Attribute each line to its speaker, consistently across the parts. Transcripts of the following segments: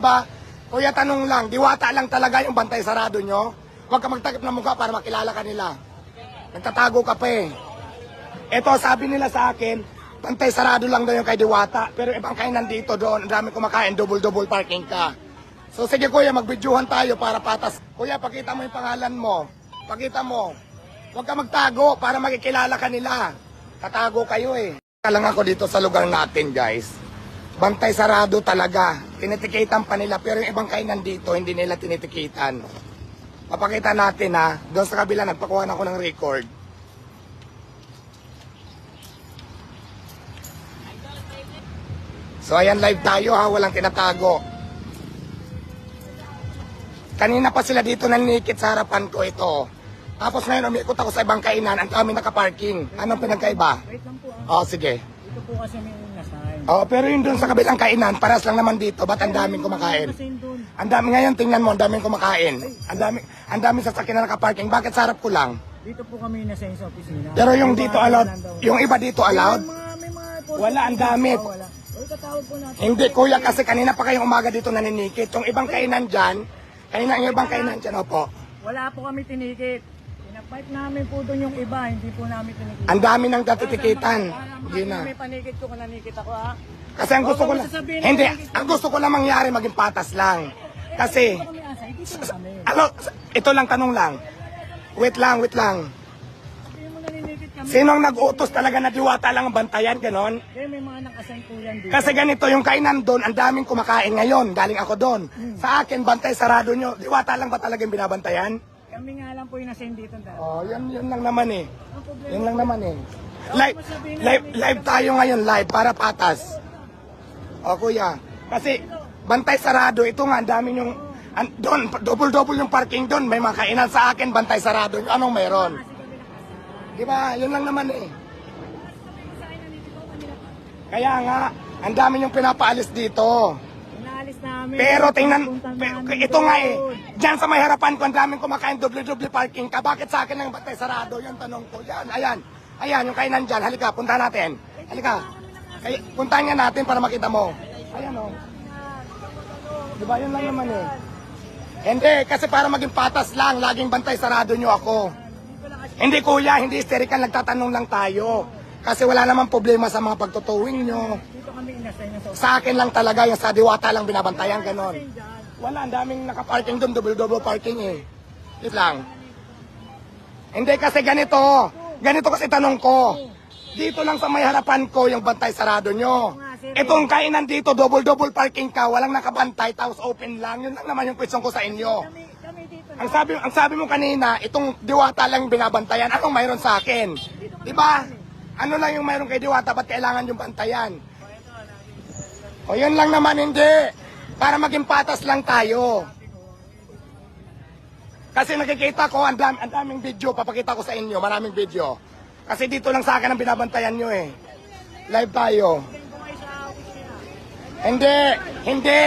Speaker 1: Ba? Kuya, tanong lang, diwata lang talaga yung bantay sarado nyo? Huwag ka magtakip ng mukha para makilala ka nila. Nagtatago ka pa eh. Ito, sabi nila sa akin, bantay sarado lang daw yung kay Diwata. Pero ibang kainan dito doon, ang dami kumakain, double-double parking ka. So sige kuya, magbidyuhan tayo para patas. Kuya, pakita mo yung pangalan mo. Pakita mo. Huwag ka magtago para makikilala ka nila. Tatago kayo eh. Lang ako dito sa lugar natin guys. Bantay sarado talaga. Tinitikitan pa nila pero yung ibang kainan dito hindi nila tinitikitan. Papakita natin ha. Doon sa kabila nagpakuha na ako ng record. So ayan live tayo ha, walang tinatago. Kanina pa sila dito nanikit sa harapan ko ito. Tapos ngayon umikot ako sa ibang kainan, ang dami nakaparking. Anong pinagkaiba?
Speaker 2: Wait lang po ah.
Speaker 1: Oh, sige.
Speaker 2: Ito po kasi may nasign.
Speaker 1: Oh, pero yun doon sa kabilang kainan, paras lang naman dito. Ba't ang daming kumakain?
Speaker 2: Kasi doon.
Speaker 1: Ang dami ngayon, tingnan mo, ang daming kumakain. Ang dami, ang daming sasakyan na nakaparking. Bakit sa harap ko lang?
Speaker 2: Dito po kami nasign sa opisina.
Speaker 1: Pero yung dito
Speaker 2: mga
Speaker 1: allowed,
Speaker 2: daw.
Speaker 1: yung iba dito allowed?
Speaker 2: May mga, may mga post-
Speaker 1: Wala, ang dami.
Speaker 2: Ah, wala. Oy, katawag po natin.
Speaker 1: Hindi, kuya, kasi kanina pa kayong umaga dito naninikit. Yung ibang kainan dyan, kanina yung ibang kainan dyan, opo.
Speaker 2: Wala po kami tinikit. Pinapipe namin po doon yung iba, hindi po namin tinikit.
Speaker 1: Ang dami nang datitikitan. Hindi na.
Speaker 2: May panikit ko kung nanikit ako ah.
Speaker 1: Kasi ang gusto ko lang, hindi, ang gusto ko lang mangyari maging patas lang. Kasi,
Speaker 2: po kami.
Speaker 1: ano, ito lang tanong lang. Wait lang, wait lang. Sino ang nag-utos talaga na diwata lang ang bantayan, ganon?
Speaker 2: Kaya may mga nakasign po yan dito.
Speaker 1: Kasi ganito, yung kainan doon, ang daming kumakain ngayon. Galing ako doon. Sa akin, bantay sarado nyo. Diwata lang ba talaga yung binabantayan?
Speaker 2: Kami nga lang po yung nasign dito. dati.
Speaker 1: Oh, yan, yun lang naman eh.
Speaker 2: Ang problema
Speaker 1: Yun lang naman eh. Live, live, live tayo ngayon, live, para patas. O kuya, kasi bantay sarado, ito nga, ang dami yung, an, doon, double-double yung parking doon, may mga kainan sa akin, bantay sarado, anong meron? Di ba, yun lang naman eh. Kaya nga, ang dami yung pinapaalis dito. Pero tingnan,
Speaker 2: Pupunta
Speaker 1: pe-
Speaker 2: namin
Speaker 1: ito nga eh, dyan sa may harapan ko, ang daming kumakain, doble-doble parking ka. Bakit sa akin lang bantay sarado? Yan tanong ko. Yan, ayan. Ayan, yung kainan dyan. Halika, punta natin. Halika. Kaya, puntahan nga natin para makita mo. Ayan o. Oh. Diba, yun lang naman eh. Hindi, kasi para maging patas lang, laging bantay sarado nyo ako. Hindi kuya, hindi hysterical, nagtatanong lang tayo. Kasi wala namang problema sa mga pagtutuwing nyo.
Speaker 2: Dito kami inasign na sa
Speaker 1: akin lang talaga, yung sa diwata lang binabantayan, ganon. Wala, ang daming nakaparking doon, double-double parking eh. Yun lang. Hindi kasi ganito. Ganito kasi tanong ko. Dito lang sa may harapan ko yung bantay sarado nyo. Itong kainan dito, double-double parking ka, walang nakabantay, tapos open lang. Yun lang naman yung question ko sa inyo. Ang sabi, ang sabi mo kanina, itong diwata lang binabantayan. Anong mayroon sa akin? Di ba? Ano lang yung mayroon kay diwata, ba't kailangan yung bantayan? O yun lang naman hindi. Para maging patas lang tayo. Kasi nakikita ko, ang, dam, ang daming video, papakita ko sa inyo, maraming video. Kasi dito lang sa akin ang binabantayan nyo eh. Live tayo. Hindi, hindi.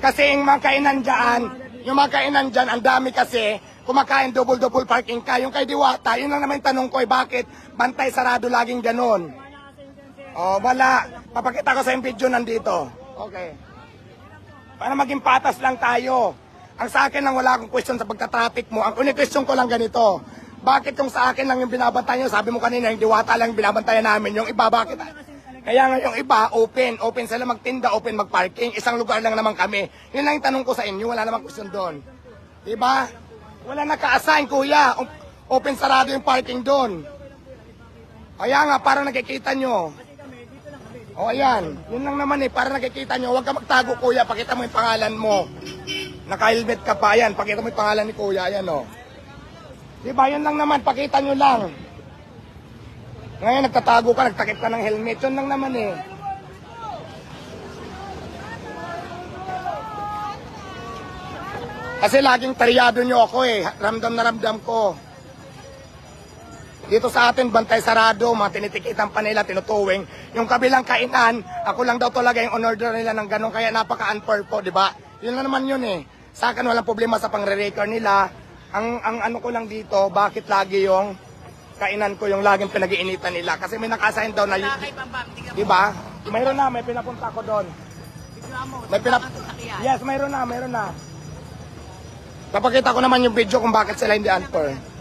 Speaker 1: Kasi yung mga kainan dyan, yung mga kainan dyan, ang dami kasi, kumakain double-double parking ka. Yung kay Diwata, yun lang naman yung tanong ko eh, bakit bantay sarado laging ganon? Oh, wala. Papakita ko sa yung video nandito. Okay. Para maging patas lang tayo. Ang sa akin lang wala akong question sa pagka-traffic mo. Ang unig question ko lang ganito. Bakit yung sa akin lang yung binabantayan nyo? Sabi mo kanina, yung diwata lang binabantayan namin. Yung iba, bakit? Kaya nga yung iba, open. Open sila magtinda, open magparking. Isang lugar lang naman kami. Yun lang yung tanong ko sa inyo. Wala namang question doon. Diba? Wala naka-assign, kuya. Open sarado yung parking doon. Kaya nga, para nakikita nyo. O ayan, yun lang naman eh, para nakikita nyo. Huwag ka magtago, kuya. Pakita mo yung pangalan mo. Naka-helmet ka pa, yan. Pakita mo yung pangalan ni kuya, ayan o. Diba, yun lang naman. Pakita nyo lang. Ngayon, nagtatago ka, nagtakip ka ng helmet. Yun lang naman eh. Kasi laging taryado nyo ako eh. Ramdam na ramdam ko. Dito sa atin, bantay sarado, mga tinitikitan pa nila, tinutuwing. Yung kabilang kainan, ako lang daw talaga yung on-order nila ng ganun, kaya napaka-unfair po, di ba? Yun na naman yun eh. Sa akin, walang problema sa pang-record nila. Ang, ang ano ko lang dito, bakit lagi yung kainan ko yung laging pinag-iinitan nila? Kasi may naka-assign daw na. Di ba? Mayroon na, may pinapunta ko doon. May pinap... Yes, mayroon na, mayroon na. Papakita ko naman yung video kung bakit sila hindi unfair.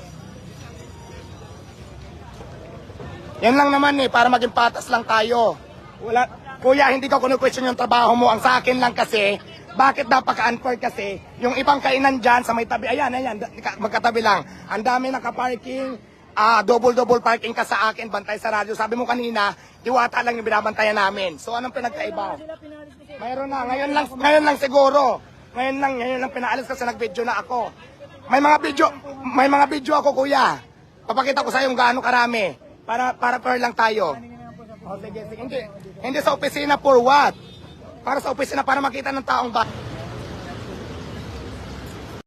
Speaker 1: Yan lang naman eh, para maging patas lang tayo. Wala, kuya, hindi ko kunu-question yung trabaho mo. Ang sa akin lang kasi, bakit napaka-unfair kasi, yung ibang kainan dyan sa may tabi, ayan, ayan, magkatabi lang. Ang dami naka-parking, ah, double-double parking ka sa akin, bantay sa radyo. Sabi mo kanina, diwata lang yung binabantayan namin. So anong pinagkaiba? Mayroon na, ngayon lang, ngayon lang siguro. Ngayon lang, ngayon lang pinaalis kasi nag-video na ako. May mga video, may mga video ako kuya. Papakita ko sa iyo kung gaano karami. Para, para fair lang tayo. O sige, sige. Hindi, hindi sa opisina for what? Para sa opisina, para makita ng taong ba.